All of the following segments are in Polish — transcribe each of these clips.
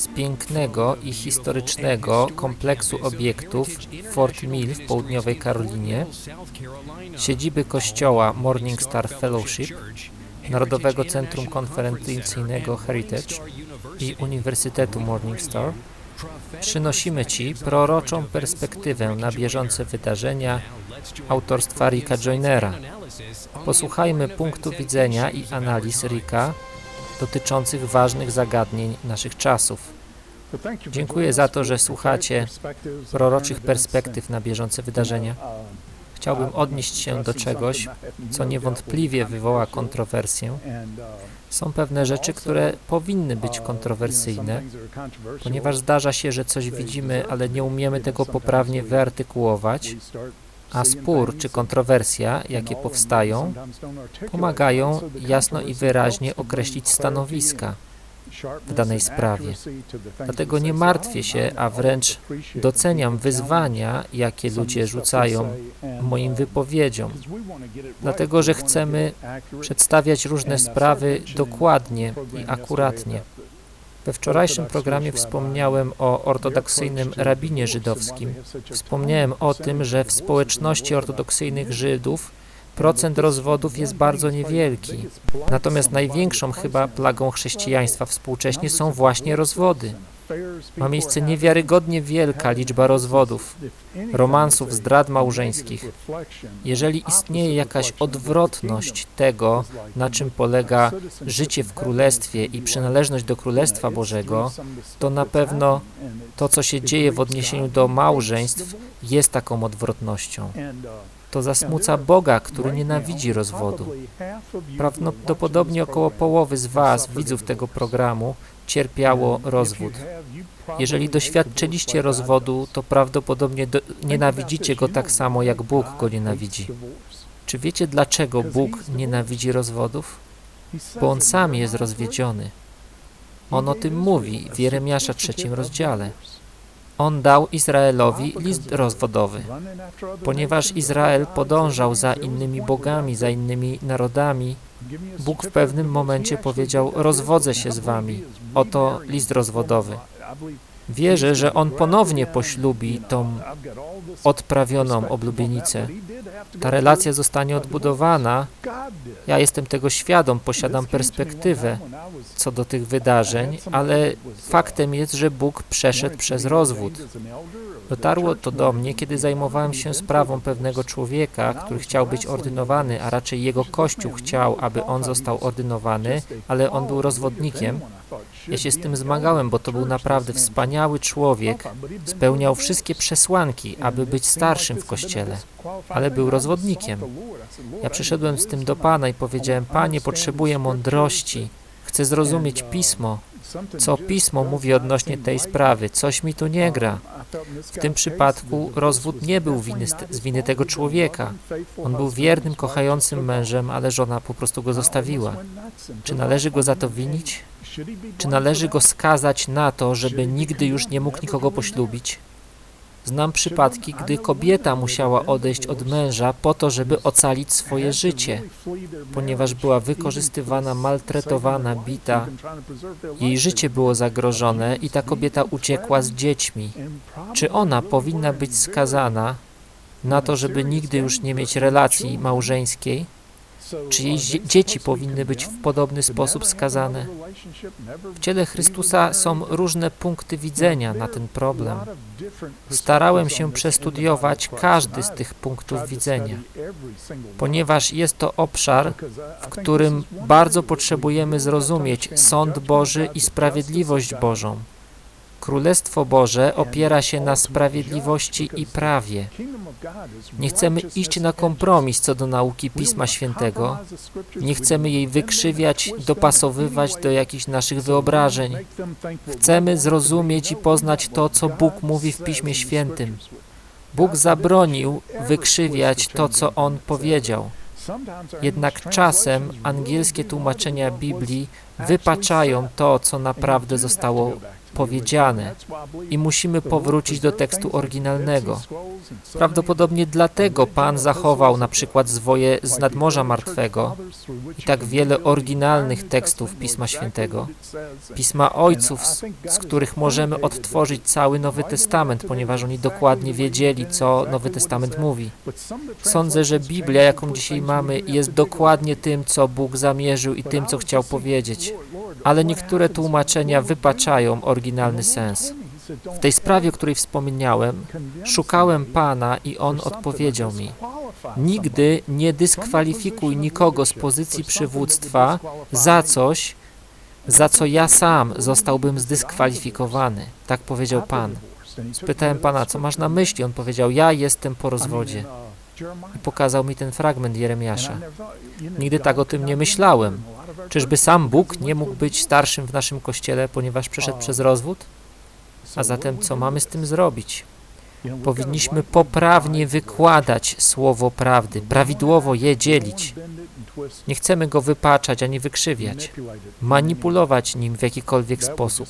z pięknego i historycznego kompleksu obiektów Fort Mill w południowej Karolinie, siedziby kościoła Morning Star Fellowship, Narodowego Centrum Konferencyjnego Heritage i Uniwersytetu Morning Star, przynosimy Ci proroczą perspektywę na bieżące wydarzenia autorstwa Ricka Joynera. Posłuchajmy punktu widzenia i analiz Ricka dotyczących ważnych zagadnień naszych czasów. Dziękuję za to, że słuchacie proroczych perspektyw na bieżące wydarzenia. Chciałbym odnieść się do czegoś, co niewątpliwie wywoła kontrowersję. Są pewne rzeczy, które powinny być kontrowersyjne, ponieważ zdarza się, że coś widzimy, ale nie umiemy tego poprawnie wyartykułować, a spór czy kontrowersja, jakie powstają, pomagają jasno i wyraźnie określić stanowiska w danej sprawie. Dlatego nie martwię się, a wręcz doceniam wyzwania, jakie ludzie rzucają moim wypowiedziom, dlatego że chcemy przedstawiać różne sprawy dokładnie i akuratnie. We wczorajszym programie wspomniałem o ortodoksyjnym rabinie żydowskim. Wspomniałem o tym, że w społeczności ortodoksyjnych Żydów procent rozwodów jest bardzo niewielki. Natomiast największą chyba plagą chrześcijaństwa współcześnie są właśnie rozwody. Ma miejsce niewiarygodnie wielka liczba rozwodów, romansów, zdrad małżeńskich. Jeżeli istnieje jakaś odwrotność tego, na czym polega życie w Królestwie i przynależność do Królestwa Bożego, to na pewno to, co się dzieje w odniesieniu do małżeństw, jest taką odwrotnością. To zasmuca Boga, który nienawidzi rozwodu. Prawdopodobnie około połowy z Was, widzów tego programu, cierpiało rozwód. Jeżeli doświadczyliście rozwodu, to prawdopodobnie do, nienawidzicie go tak samo, jak Bóg go nienawidzi. Czy wiecie, dlaczego Bóg nienawidzi rozwodów? Bo On sam jest rozwiedziony. On o tym mówi w Jeremiasza trzecim rozdziale. On dał Izraelowi list rozwodowy, ponieważ Izrael podążał za innymi bogami, za innymi narodami. Bóg w pewnym momencie powiedział: Rozwodzę się z wami. Oto list rozwodowy. Wierzę, że on ponownie poślubi tą odprawioną oblubienicę. Ta relacja zostanie odbudowana. Ja jestem tego świadom, posiadam perspektywę co do tych wydarzeń, ale faktem jest, że Bóg przeszedł przez rozwód. Dotarło to do mnie, kiedy zajmowałem się sprawą pewnego człowieka, który chciał być ordynowany, a raczej jego kościół chciał, aby on został ordynowany, ale on był rozwodnikiem. Ja się z tym zmagałem, bo to był naprawdę wspaniały człowiek, spełniał wszystkie przesłanki, aby być starszym w kościele, ale był rozwodnikiem. Ja przyszedłem z tym do Pana i powiedziałem, Panie, potrzebuję mądrości, chcę zrozumieć Pismo, co Pismo mówi odnośnie tej sprawy, coś mi tu nie gra. W tym przypadku rozwód nie był winy, z winy tego człowieka. On był wiernym, kochającym mężem, ale żona po prostu go zostawiła. Czy należy go za to winić? Czy należy go skazać na to, żeby nigdy już nie mógł nikogo poślubić? Znam przypadki, gdy kobieta musiała odejść od męża po to, żeby ocalić swoje życie, ponieważ była wykorzystywana, maltretowana, bita. Jej życie było zagrożone i ta kobieta uciekła z dziećmi. Czy ona powinna być skazana na to, żeby nigdy już nie mieć relacji małżeńskiej? Czy jej dzieci powinny być w podobny sposób skazane? W ciele Chrystusa są różne punkty widzenia na ten problem. Starałem się przestudiować każdy z tych punktów widzenia, ponieważ jest to obszar, w którym bardzo potrzebujemy zrozumieć sąd Boży i sprawiedliwość Bożą. Królestwo Boże opiera się na sprawiedliwości i prawie. Nie chcemy iść na kompromis co do nauki Pisma Świętego. Nie chcemy jej wykrzywiać, dopasowywać do jakichś naszych wyobrażeń. Chcemy zrozumieć i poznać to, co Bóg mówi w Piśmie Świętym. Bóg zabronił wykrzywiać to, co On powiedział. Jednak czasem angielskie tłumaczenia Biblii wypaczają to, co naprawdę zostało powiedziane i musimy powrócić do tekstu oryginalnego. Prawdopodobnie dlatego Pan zachował na przykład zwoje z nadmorza martwego i tak wiele oryginalnych tekstów Pisma Świętego, Pisma Ojców, z, których możemy odtworzyć cały Nowy Testament, ponieważ oni dokładnie wiedzieli, co Nowy Testament mówi. Sądzę, że Biblia, jaką dzisiaj mamy, jest dokładnie tym, co Bóg zamierzył i tym, co chciał powiedzieć, ale niektóre tłumaczenia wypaczają oryginalny sens. W tej sprawie, której wspomniałem, szukałem Pana i On odpowiedział mi: Nigdy nie dyskwalifikuj nikogo z pozycji przywództwa za coś, za co ja sam zostałbym zdyskwalifikowany. Tak powiedział Pan. Spytałem Pana, co masz na myśli? On powiedział: Ja jestem po rozwodzie. I pokazał mi ten fragment Jeremiasza. Nigdy tak o tym nie myślałem. Czyżby sam Bóg nie mógł być starszym w naszym kościele, ponieważ przeszedł przez rozwód? A zatem co mamy z tym zrobić? Powinniśmy poprawnie wykładać słowo prawdy, prawidłowo je dzielić. Nie chcemy go wypaczać ani wykrzywiać, manipulować nim w jakikolwiek sposób,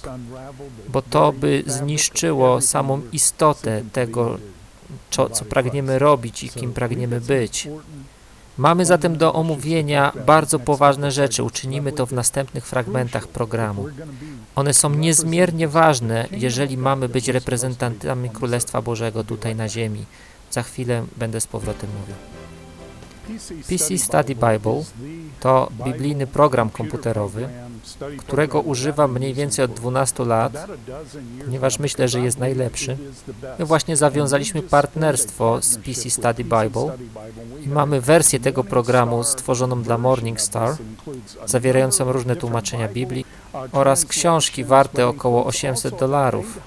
bo to by zniszczyło samą istotę tego, co, co pragniemy robić i kim pragniemy być. Mamy zatem do omówienia bardzo poważne rzeczy. Uczynimy to w następnych fragmentach programu. One są niezmiernie ważne, jeżeli mamy być reprezentantami Królestwa Bożego tutaj na ziemi. Za chwilę będę z powrotem mówił. PC Study Bible to biblijny program komputerowy, którego używam mniej więcej od 12 lat, ponieważ myślę, że jest najlepszy. My właśnie zawiązaliśmy partnerstwo z PC Study Bible i mamy wersję tego programu stworzoną dla Morningstar, zawierającą różne tłumaczenia Biblii oraz książki warte około 800 dolarów.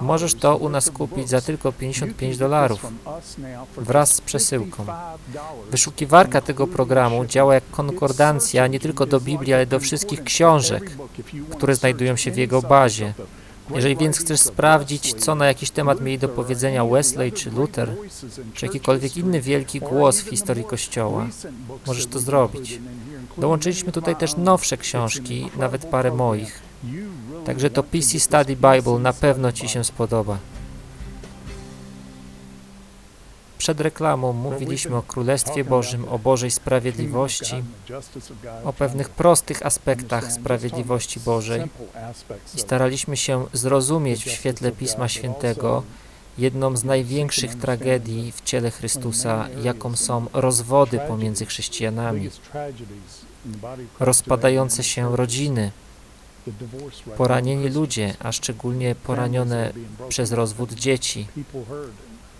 Możesz to u nas kupić za tylko 55 dolarów wraz z przesyłką. Wyszukiwarka tego programu działa jak konkordancja nie tylko do Biblii, ale do wszystkich książek, które znajdują się w jego bazie. Jeżeli więc chcesz sprawdzić, co na jakiś temat mieli do powiedzenia Wesley czy Luther, czy jakikolwiek inny wielki głos w historii Kościoła, możesz to zrobić. Dołączyliśmy tutaj też nowsze książki, nawet parę moich. Także to PC Study Bible na pewno Ci się spodoba. Przed reklamą mówiliśmy o Królestwie Bożym, o Bożej sprawiedliwości, o pewnych prostych aspektach sprawiedliwości Bożej i staraliśmy się zrozumieć w świetle Pisma Świętego jedną z największych tragedii w ciele Chrystusa, jaką są rozwody pomiędzy chrześcijanami, rozpadające się rodziny, poranieni ludzie, a szczególnie poranione przez rozwód dzieci.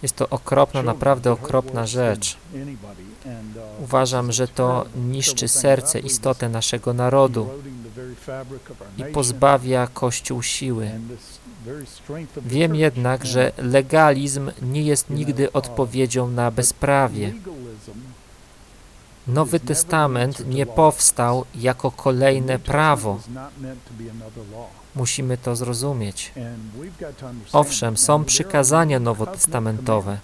Jest to okropna, naprawdę okropna rzecz. Uważam, że to niszczy serce, istotę naszego narodu i pozbawia Kościół siły. Wiem jednak, że legalizm nie jest nigdy odpowiedzią na bezprawie. Nowy Testament nie powstał jako kolejne prawo. Musimy to zrozumieć. Owszem, są przykazania nowotestamentowe,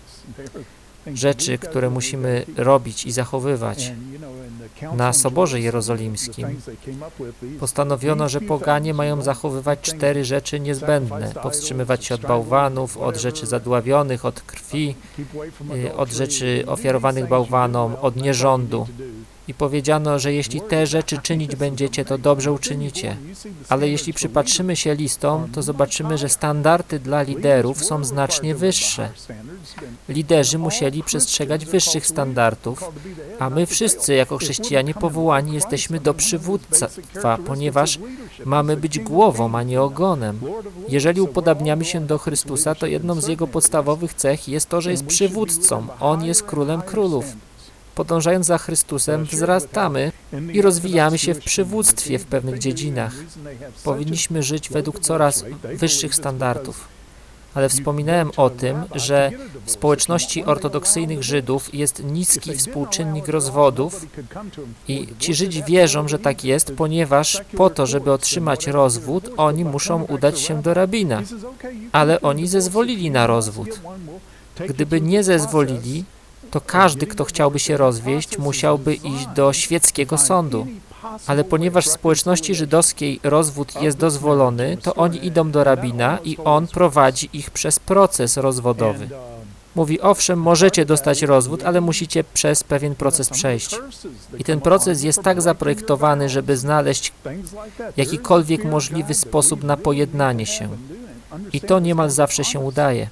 rzeczy, które musimy robić i zachowywać. Na Soborze Jerozolimskim postanowiono, że poganie mają zachowywać cztery rzeczy niezbędne: powstrzymywać się od bałwanów, od rzeczy zadławionych, od krwi, od rzeczy ofiarowanych bałwanom, od nierządu. I powiedziano, że jeśli te rzeczy czynić będziecie, to dobrze uczynicie. Ale jeśli przypatrzymy się listom, to zobaczymy, że standardy dla liderów są znacznie wyższe. Liderzy musieli przestrzegać wyższych standardów, a my wszyscy jako chrześcijanie powołani jesteśmy do przywództwa, ponieważ mamy być głową, a nie ogonem. Jeżeli upodabniamy się do Chrystusa, to jedną z jego podstawowych cech jest to, że jest przywódcą. On jest królem królów podążając za Chrystusem, wzrastamy i rozwijamy się w przywództwie w pewnych dziedzinach. Powinniśmy żyć według coraz wyższych standardów. Ale wspominałem o tym, że w społeczności ortodoksyjnych Żydów jest niski współczynnik rozwodów i ci Żydzi wierzą, że tak jest, ponieważ po to, żeby otrzymać rozwód, oni muszą udać się do rabina. Ale oni zezwolili na rozwód. Gdyby nie zezwolili, to każdy, kto chciałby się rozwieść, musiałby iść do świeckiego sądu. Ale ponieważ w społeczności żydowskiej rozwód jest dozwolony, to oni idą do rabina i on prowadzi ich przez proces rozwodowy. Mówi, owszem, możecie dostać rozwód, ale musicie przez pewien proces przejść. I ten proces jest tak zaprojektowany, żeby znaleźć jakikolwiek możliwy sposób na pojednanie się. I to niemal zawsze się udaje.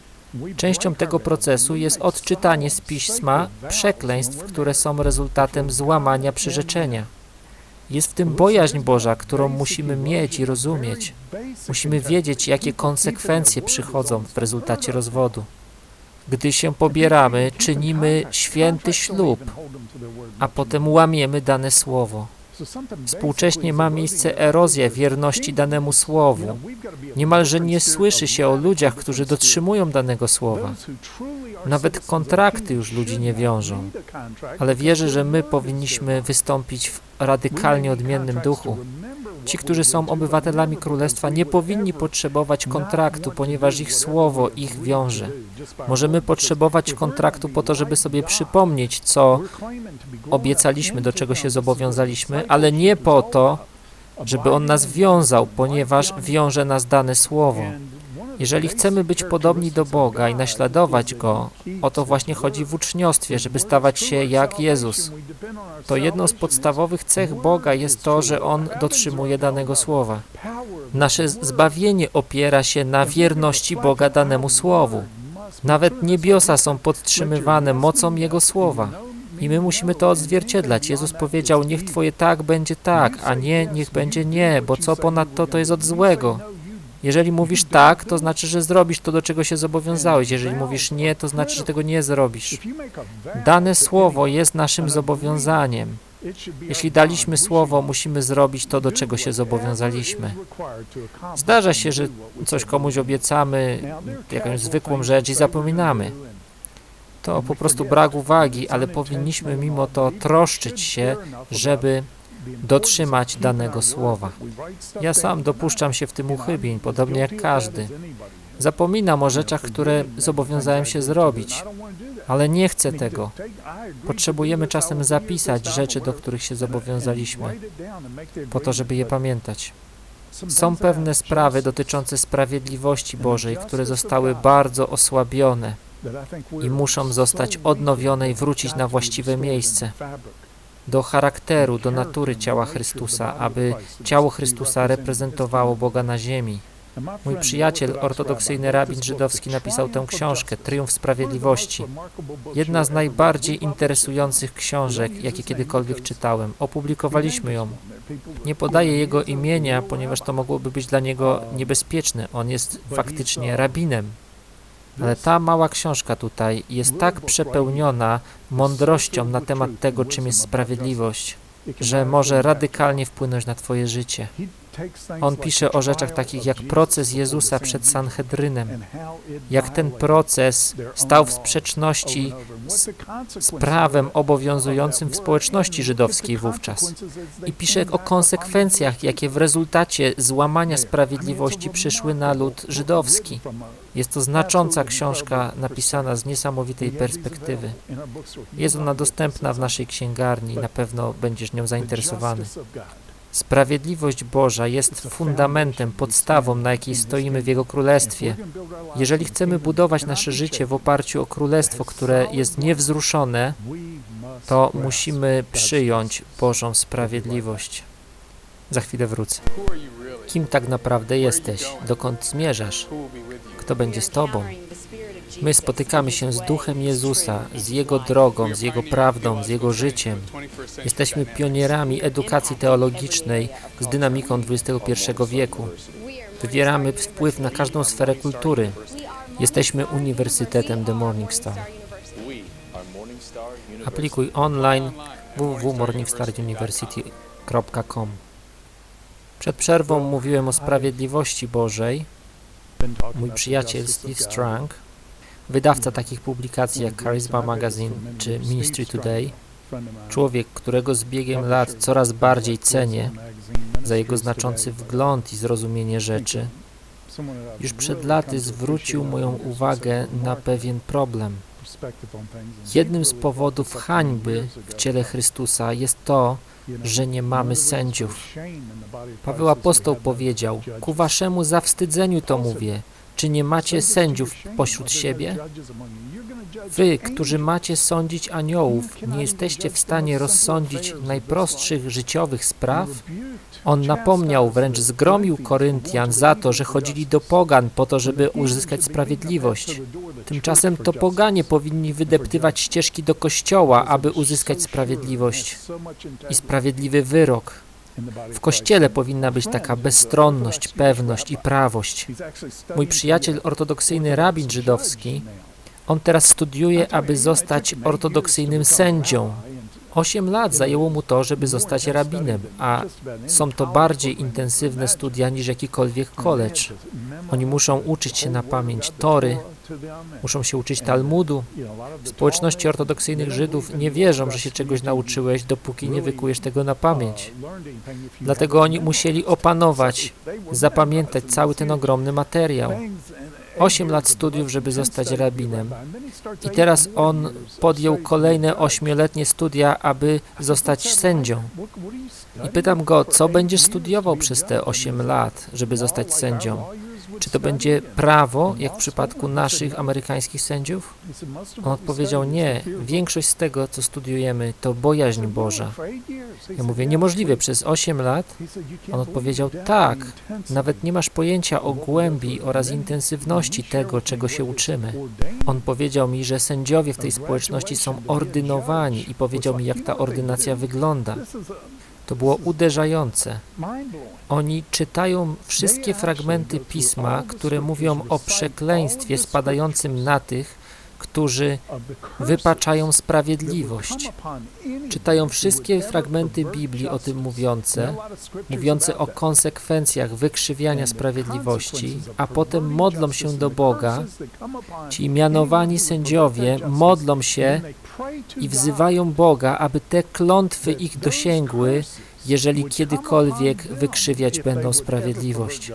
Częścią tego procesu jest odczytanie z pisma przekleństw, które są rezultatem złamania przyrzeczenia. Jest w tym bojaźń Boża, którą musimy mieć i rozumieć. Musimy wiedzieć, jakie konsekwencje przychodzą w rezultacie rozwodu. Gdy się pobieramy, czynimy święty ślub, a potem łamiemy dane słowo. Współcześnie ma miejsce erozja wierności danemu słowu. Niemalże nie słyszy się o ludziach, którzy dotrzymują danego słowa. Nawet kontrakty już ludzi nie wiążą. Ale wierzę, że my powinniśmy wystąpić w radykalnie odmiennym duchu. Ci, którzy są obywatelami Królestwa, nie powinni potrzebować kontraktu, ponieważ ich słowo ich wiąże. Możemy potrzebować kontraktu po to, żeby sobie przypomnieć, co obiecaliśmy, do czego się zobowiązaliśmy, ale nie po to, żeby on nas wiązał, ponieważ wiąże nas dane słowo. Jeżeli chcemy być podobni do Boga i naśladować Go, o to właśnie chodzi w uczniostwie, żeby stawać się jak Jezus. To jedną z podstawowych cech Boga jest to, że On dotrzymuje danego słowa. Nasze zbawienie opiera się na wierności Boga danemu słowu. Nawet niebiosa są podtrzymywane mocą Jego słowa. I my musimy to odzwierciedlać. Jezus powiedział, niech Twoje tak będzie tak, a nie, niech będzie nie, bo co ponadto to jest od złego. Jeżeli mówisz tak, to znaczy, że zrobisz to, do czego się zobowiązałeś. Jeżeli mówisz nie, to znaczy, że tego nie zrobisz. Dane słowo jest naszym zobowiązaniem. Jeśli daliśmy słowo, musimy zrobić to, do czego się zobowiązaliśmy. Zdarza się, że coś komuś obiecamy, jakąś zwykłą rzecz i zapominamy. To po prostu brak uwagi, ale powinniśmy mimo to troszczyć się, żeby dotrzymać danego słowa. Ja sam dopuszczam się w tym uchybień, podobnie jak każdy. Zapominam o rzeczach, które zobowiązałem się zrobić, ale nie chcę tego. Potrzebujemy czasem zapisać rzeczy, do których się zobowiązaliśmy, po to, żeby je pamiętać. Są pewne sprawy dotyczące sprawiedliwości Bożej, które zostały bardzo osłabione i muszą zostać odnowione i wrócić na właściwe miejsce do charakteru, do natury ciała Chrystusa, aby ciało Chrystusa reprezentowało Boga na ziemi. Mój przyjaciel, ortodoksyjny rabin żydowski, napisał tę książkę, Triumf Sprawiedliwości. Jedna z najbardziej interesujących książek, jakie kiedykolwiek czytałem. Opublikowaliśmy ją. Nie podaję jego imienia, ponieważ to mogłoby być dla niego niebezpieczne. On jest faktycznie rabinem. Ale ta mała książka tutaj jest tak przepełniona mądrością na temat tego, czym jest sprawiedliwość, że może radykalnie wpłynąć na Twoje życie. On pisze o rzeczach takich jak proces Jezusa przed Sanhedrynem, jak ten proces stał w sprzeczności z, z prawem obowiązującym w społeczności żydowskiej wówczas. I pisze o konsekwencjach, jakie w rezultacie złamania sprawiedliwości przyszły na lud żydowski. Jest to znacząca książka napisana z niesamowitej perspektywy. Jest ona dostępna w naszej księgarni, na pewno będziesz nią zainteresowany. Sprawiedliwość Boża jest fundamentem, podstawą, na jakiej stoimy w Jego Królestwie. Jeżeli chcemy budować nasze życie w oparciu o Królestwo, które jest niewzruszone, to musimy przyjąć Bożą sprawiedliwość. Za chwilę wrócę. Kim tak naprawdę jesteś? Dokąd zmierzasz? Kto będzie z Tobą? My spotykamy się z Duchem Jezusa, z Jego drogą, z Jego prawdą, z Jego życiem. Jesteśmy pionierami edukacji teologicznej z dynamiką XXI wieku. Wywieramy wpływ na każdą sferę kultury. Jesteśmy Uniwersytetem The Morning Star. Aplikuj online www.morningstaruniversity.com Przed przerwą mówiłem o sprawiedliwości Bożej. Mój przyjaciel Steve Strang wydawca takich publikacji jak Charisma Magazine czy Ministry Today, człowiek, którego z biegiem lat coraz bardziej cenię za jego znaczący wgląd i zrozumienie rzeczy, już przed laty zwrócił moją uwagę na pewien problem. Jednym z powodów hańby w ciele Chrystusa jest to, że nie mamy sędziów. Paweł apostoł powiedział: Ku waszemu zawstydzeniu to mówię. Czy nie macie sędziów pośród siebie? Wy, którzy macie sądzić aniołów, nie jesteście w stanie rozsądzić najprostszych życiowych spraw? On napomniał, wręcz zgromił Koryntian za to, że chodzili do pogan po to, żeby uzyskać sprawiedliwość. Tymczasem to poganie powinni wydeptywać ścieżki do kościoła, aby uzyskać sprawiedliwość i sprawiedliwy wyrok. W kościele powinna być taka bezstronność, pewność i prawość. Mój przyjaciel, ortodoksyjny rabin żydowski, on teraz studiuje, aby zostać ortodoksyjnym sędzią. Osiem lat zajęło mu to, żeby zostać rabinem, a są to bardziej intensywne studia niż jakikolwiek college. Oni muszą uczyć się na pamięć Tory, muszą się uczyć Talmudu. W społeczności ortodoksyjnych Żydów nie wierzą, że się czegoś nauczyłeś, dopóki nie wykujesz tego na pamięć. Dlatego oni musieli opanować, zapamiętać cały ten ogromny materiał. Osiem lat studiów, żeby zostać rabinem. I teraz on podjął kolejne ośmioletnie studia, aby zostać sędzią. I pytam go, co będziesz studiował przez te osiem lat, żeby zostać sędzią? Czy to będzie prawo, jak w przypadku naszych amerykańskich sędziów? On odpowiedział, nie, większość z tego, co studiujemy, to bojaźń Boża. Ja mówię, niemożliwe, przez 8 lat? On odpowiedział, tak, nawet nie masz pojęcia o głębi oraz intensywności tego, czego się uczymy. On powiedział mi, że sędziowie w tej społeczności są ordynowani i powiedział mi, jak ta ordynacja wygląda. To było uderzające. Oni czytają wszystkie fragmenty pisma, które mówią o przekleństwie spadającym na tych, którzy wypaczają sprawiedliwość. Czytają wszystkie fragmenty Biblii o tym mówiące, mówiące o konsekwencjach wykrzywiania sprawiedliwości, a potem modlą się do Boga. Ci mianowani sędziowie modlą się i wzywają Boga, aby te klątwy ich dosięgły, jeżeli kiedykolwiek wykrzywiać będą sprawiedliwość.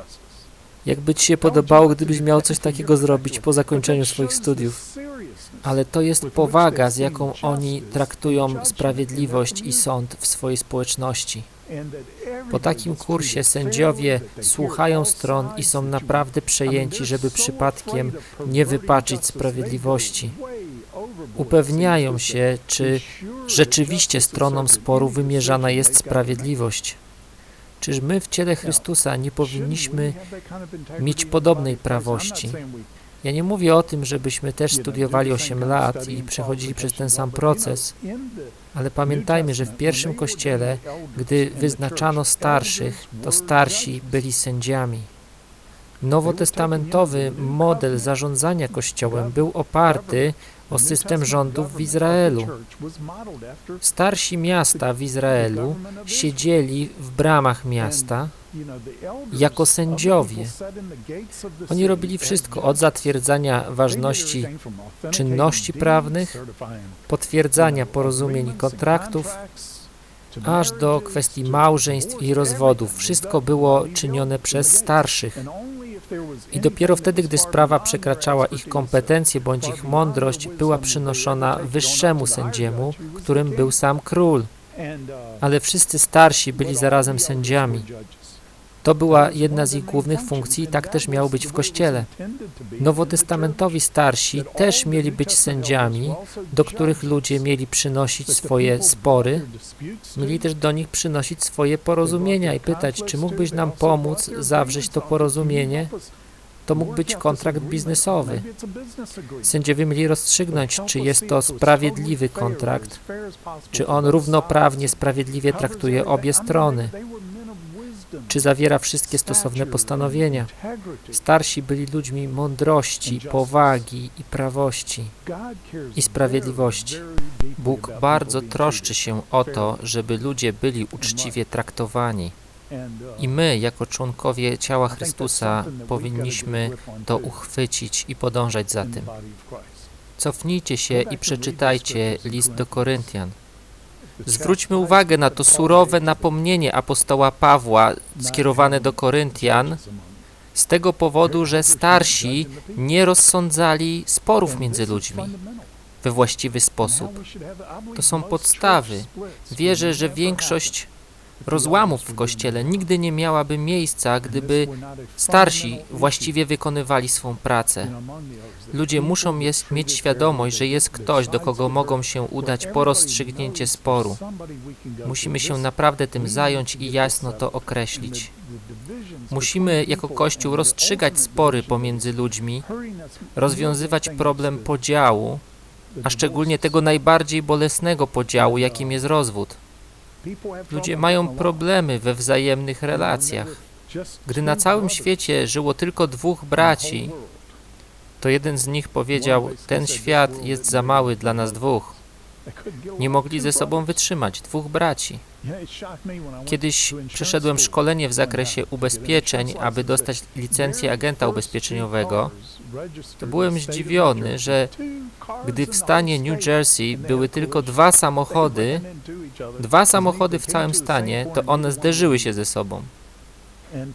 Jakby Ci się podobało, gdybyś miał coś takiego zrobić po zakończeniu swoich studiów. Ale to jest powaga, z jaką oni traktują sprawiedliwość i sąd w swojej społeczności. Po takim kursie sędziowie słuchają stron i są naprawdę przejęci, żeby przypadkiem nie wypaczyć sprawiedliwości. Upewniają się, czy rzeczywiście stroną sporu wymierzana jest sprawiedliwość. Czyż my w ciele Chrystusa nie powinniśmy mieć podobnej prawości? Ja nie mówię o tym, żebyśmy też studiowali 8 lat i przechodzili przez ten sam proces, ale pamiętajmy, że w pierwszym kościele, gdy wyznaczano starszych, to starsi byli sędziami. Nowotestamentowy model zarządzania Kościołem był oparty o system rządów w Izraelu. Starsi miasta w Izraelu siedzieli w bramach miasta jako sędziowie. Oni robili wszystko od zatwierdzania ważności czynności prawnych, potwierdzania porozumień i kontraktów, aż do kwestii małżeństw i rozwodów. Wszystko było czynione przez starszych. I dopiero wtedy, gdy sprawa przekraczała ich kompetencje bądź ich mądrość, była przynoszona wyższemu sędziemu, którym był sam król. Ale wszyscy starsi byli zarazem sędziami. To była jedna z ich głównych funkcji i tak też miało być w Kościele. Nowotestamentowi starsi też mieli być sędziami, do których ludzie mieli przynosić swoje spory, mieli też do nich przynosić swoje porozumienia i pytać, czy mógłbyś nam pomóc zawrzeć to porozumienie? To mógł być kontrakt biznesowy. Sędziowie mieli rozstrzygnąć, czy jest to sprawiedliwy kontrakt, czy on równoprawnie, sprawiedliwie traktuje obie strony czy zawiera wszystkie stosowne postanowienia. Starsi byli ludźmi mądrości, powagi i prawości i sprawiedliwości. Bóg bardzo troszczy się o to, żeby ludzie byli uczciwie traktowani. I my, jako członkowie ciała Chrystusa, powinniśmy to uchwycić i podążać za tym. Cofnijcie się i przeczytajcie list do Koryntian. Zwróćmy uwagę na to surowe napomnienie apostoła Pawła skierowane do Koryntian z tego powodu, że starsi nie rozsądzali sporów między ludźmi. we właściwy sposób. To są podstawy. Wierzę, że większość rozłamów w Kościele nigdy nie miałaby miejsca, gdyby starsi właściwie wykonywali swą pracę. Ludzie muszą jest, mieć świadomość, że jest ktoś, do kogo mogą się udać po rozstrzygnięcie sporu. Musimy się naprawdę tym zająć i jasno to określić. Musimy jako Kościół rozstrzygać spory pomiędzy ludźmi, rozwiązywać problem podziału, a szczególnie tego najbardziej bolesnego podziału, jakim jest rozwód. Ludzie mają problemy we wzajemnych relacjach. Gdy na całym świecie żyło tylko dwóch braci, to jeden z nich powiedział: Ten świat jest za mały dla nas dwóch. Nie mogli ze sobą wytrzymać, dwóch braci. Kiedyś przeszedłem szkolenie w zakresie ubezpieczeń, aby dostać licencję agenta ubezpieczeniowego. To byłem zdziwiony, że gdy w stanie New Jersey były tylko dwa samochody, dwa samochody w całym stanie, to one zderzyły się ze sobą,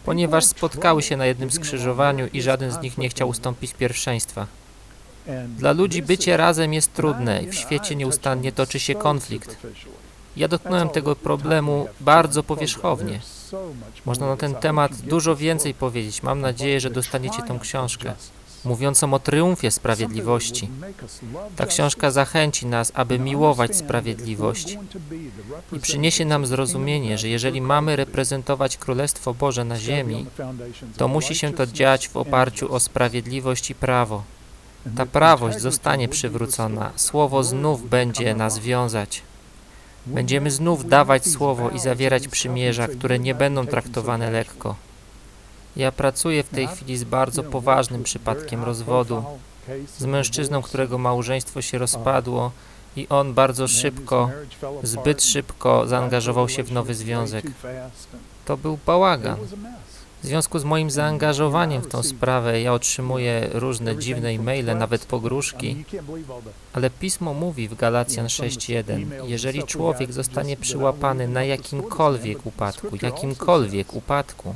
ponieważ spotkały się na jednym skrzyżowaniu i żaden z nich nie chciał ustąpić pierwszeństwa. Dla ludzi bycie razem jest trudne i w świecie nieustannie toczy się konflikt. Ja dotknąłem tego problemu bardzo powierzchownie. Można na ten temat dużo więcej powiedzieć. Mam nadzieję, że dostaniecie tą książkę mówiącą o triumfie sprawiedliwości. Ta książka zachęci nas, aby miłować sprawiedliwość i przyniesie nam zrozumienie, że jeżeli mamy reprezentować Królestwo Boże na ziemi, to musi się to dziać w oparciu o sprawiedliwość i prawo. Ta prawość zostanie przywrócona, słowo znów będzie nas wiązać. Będziemy znów dawać słowo i zawierać przymierza, które nie będą traktowane lekko. Ja pracuję w tej chwili z bardzo poważnym przypadkiem rozwodu, z mężczyzną, którego małżeństwo się rozpadło i on bardzo szybko, zbyt szybko zaangażował się w nowy związek. To był bałagan. W związku z moim zaangażowaniem w tą sprawę ja otrzymuję różne dziwne e-maile, nawet pogróżki, ale Pismo mówi w Galacjan 6.1, jeżeli człowiek zostanie przyłapany na jakimkolwiek upadku, jakimkolwiek upadku,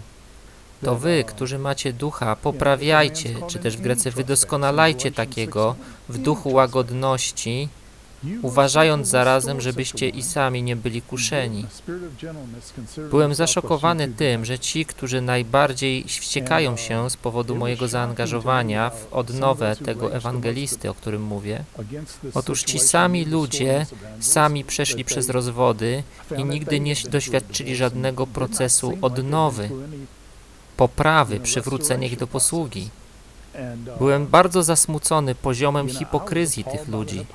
to wy, którzy macie ducha, poprawiajcie, czy też w Grece wydoskonalajcie takiego w duchu łagodności, uważając zarazem, żebyście i sami nie byli kuszeni. Byłem zaszokowany tym, że ci, którzy najbardziej wściekają się z powodu mojego zaangażowania w odnowę tego ewangelisty, o którym mówię, otóż ci sami ludzie sami przeszli przez rozwody i nigdy nie doświadczyli żadnego procesu odnowy poprawy, przywrócenia ich do posługi. Byłem bardzo zasmucony poziomem hipokryzji tych ludzi.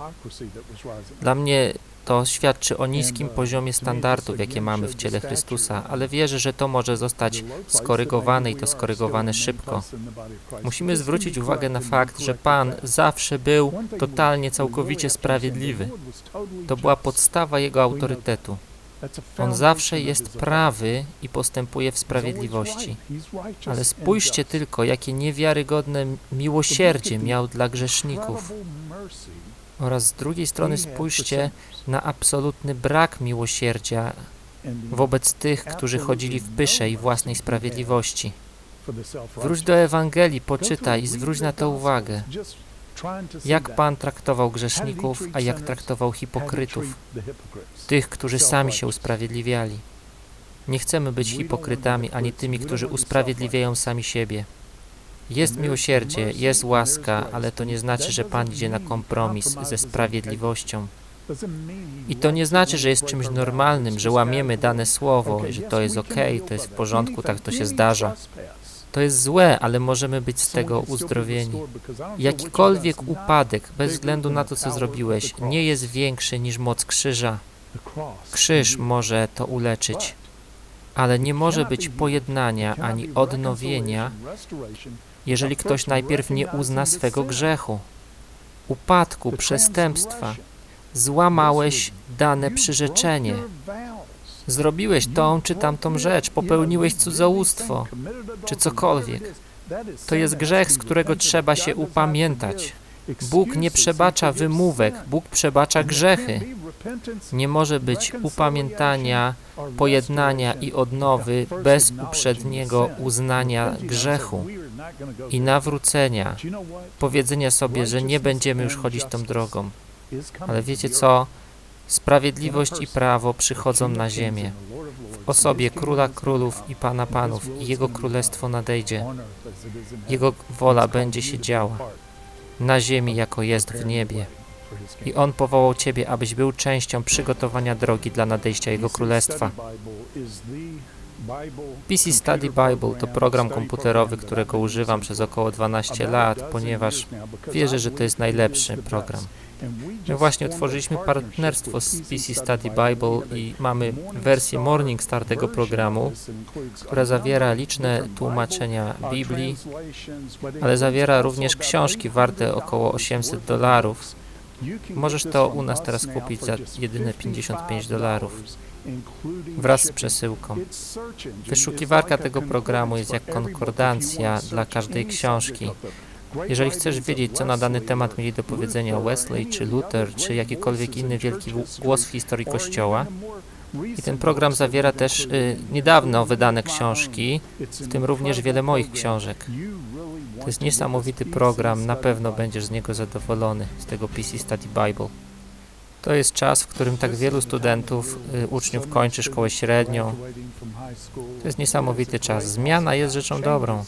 Dla mnie to świadczy o niskim poziomie standardów, jakie mamy w ciele Chrystusa, ale wierzę, że to może zostać skorygowane i to skorygowane szybko. Musimy zwrócić uwagę na fakt, że Pan zawsze był totalnie, całkowicie sprawiedliwy. To była podstawa Jego autorytetu. On zawsze jest prawy i postępuje w sprawiedliwości. Ale spójrzcie tylko, jakie niewiarygodne miłosierdzie miał dla grzeszników. Oraz z drugiej strony spójrzcie na absolutny brak miłosierdzia wobec tych, którzy chodzili w pysze i własnej sprawiedliwości. Wróć do Ewangelii, poczytaj i zwróć na to uwagę. Jak Pan traktował grzeszników, a jak traktował hipokrytów, tych, którzy sami się usprawiedliwiali. Nie chcemy być hipokrytami, ani tymi, którzy usprawiedliwiają sami siebie. Jest miłosierdzie, jest łaska, ale to nie znaczy, że Pan idzie na kompromis ze sprawiedliwością. I to nie znaczy, że jest czymś normalnym, że łamiemy dane słowo, że to jest ok, to jest w porządku, tak to się zdarza. To jest złe, ale możemy być z tego uzdrowieni. Jakikolwiek upadek, bez względu na to, co zrobiłeś, nie jest większy niż moc krzyża. Krzyż może to uleczyć, ale nie może być pojednania ani odnowienia, jeżeli ktoś najpierw nie uzna swego grzechu, upadku, przestępstwa. Złamałeś dane przyrzeczenie. Zrobiłeś tą czy tamtą rzecz, popełniłeś cudzołóstwo, czy cokolwiek. To jest grzech, z którego trzeba się upamiętać. Bóg nie przebacza wymówek, Bóg przebacza grzechy. Nie może być upamiętania, pojednania i odnowy bez uprzedniego uznania grzechu i nawrócenia, powiedzenia sobie, że nie będziemy już chodzić tą drogą. Ale wiecie co? Sprawiedliwość i prawo przychodzą na ziemię. W osobie Króla Królów i Pana Panów i Jego Królestwo nadejdzie. Jego wola będzie się działa na ziemi, jako jest w niebie. I On powołał Ciebie, abyś był częścią przygotowania drogi dla nadejścia Jego Królestwa. PC Study Bible to program komputerowy, którego używam przez około 12 lat, ponieważ wierzę, że to jest najlepszy program. My właśnie otworzyliśmy partnerstwo z PC Study Bible i mamy wersję Morning Star tego programu, która zawiera liczne tłumaczenia Biblii, ale zawiera również książki warte około 800 dolarów. Możesz to u nas teraz kupić za jedyne 55 dolarów wraz z przesyłką. Wyszukiwarka tego programu jest jak konkordancja dla każdej książki. Jeżeli chcesz wiedzieć, co na dany temat mieli do powiedzenia Wesley, czy Luther, czy jakikolwiek inny wielki głos w historii Kościoła, i ten program zawiera też y, niedawno wydane książki, w tym również wiele moich książek. To jest niesamowity program, na pewno będziesz z niego zadowolony, z tego PC Study Bible. To jest czas, w którym tak wielu studentów, y, uczniów kończy szkołę średnią. To jest niesamowity czas. Zmiana jest rzeczą dobrą.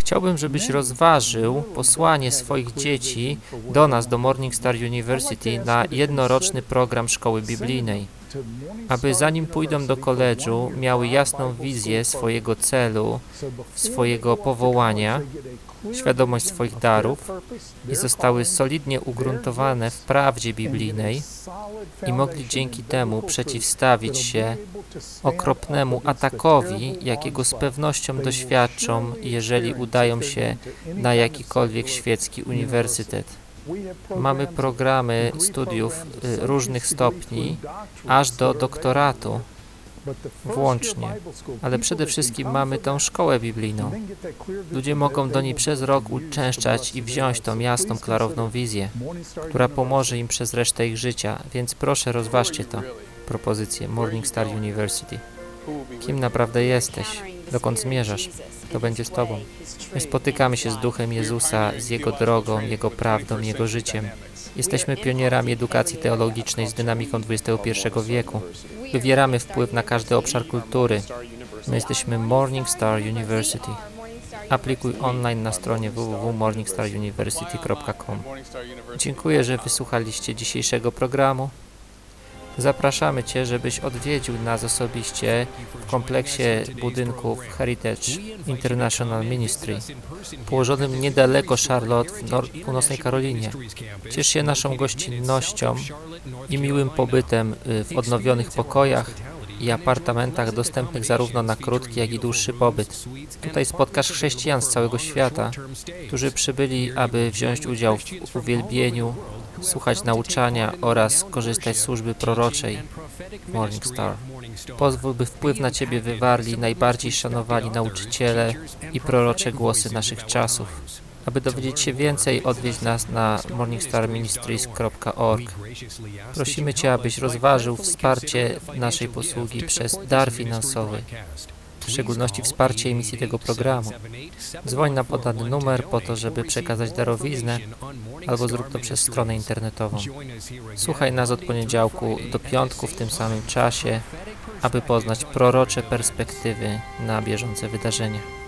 Chciałbym, żebyś rozważył posłanie swoich dzieci do nas, do Morning Star University, na jednoroczny program szkoły biblijnej, aby zanim pójdą do koledżu, miały jasną wizję swojego celu, swojego powołania, świadomość swoich darów i zostały solidnie ugruntowane w prawdzie biblijnej i mogli dzięki temu przeciwstawić się okropnemu atakowi, jakiego z pewnością doświadczą, jeżeli udają się na jakikolwiek świecki uniwersytet. Mamy programy studiów y, różnych stopni, aż do doktoratu włącznie, ale przede wszystkim mamy tą szkołę biblijną. Ludzie mogą do niej przez rok uczęszczać i wziąć tą jasną, klarowną wizję, która pomoże im przez resztę ich życia, więc proszę rozważcie to, propozycję Morning Star University. Kim naprawdę jesteś? Dokąd zmierzasz? To będzie z Tobą. My spotykamy się z Duchem Jezusa, z Jego drogą, Jego prawdą, Jego życiem. Jesteśmy pionierami edukacji teologicznej z dynamiką XXI wieku. Wywieramy wpływ na każdy obszar kultury. My jesteśmy Morning Star University. Aplikuj online na stronie www.morningstaruniversity.com. Dziękuję, że wysłuchaliście dzisiejszego programu. Zapraszamy Cię, żebyś odwiedził nas osobiście w kompleksie budynków Heritage International Ministry, położonym niedaleko Charlotte w północnej Karolinie. Ciesz się naszą gościnnością i miłym pobytem y, w odnowionych pokojach i apartamentach dostępnych zarówno na krótki, jak i dłuższy pobyt. Tutaj spotkasz chrześcijan z całego świata, którzy przybyli, aby wziąć udział w uwielbieniu, słuchać nauczania oraz korzystać z służby proroczej Morning Star. Pozwól, by wpływ na Ciebie wywarli najbardziej szanowani nauczyciele i prorocze głosy naszych czasów. Aby dowiedzieć się więcej, odwiedź nas na morningstarministries.org. Prosimy Cię, abyś rozważył wsparcie naszej posługi przez dar finansowy, w szczególności wsparcie emisji tego programu. Dzwoń na podany numer po to, żeby przekazać darowiznę, albo zrób to przez stronę internetową. Słuchaj nas od poniedziałku do piątku w tym samym czasie, aby poznać prorocze perspektywy na bieżące wydarzenia.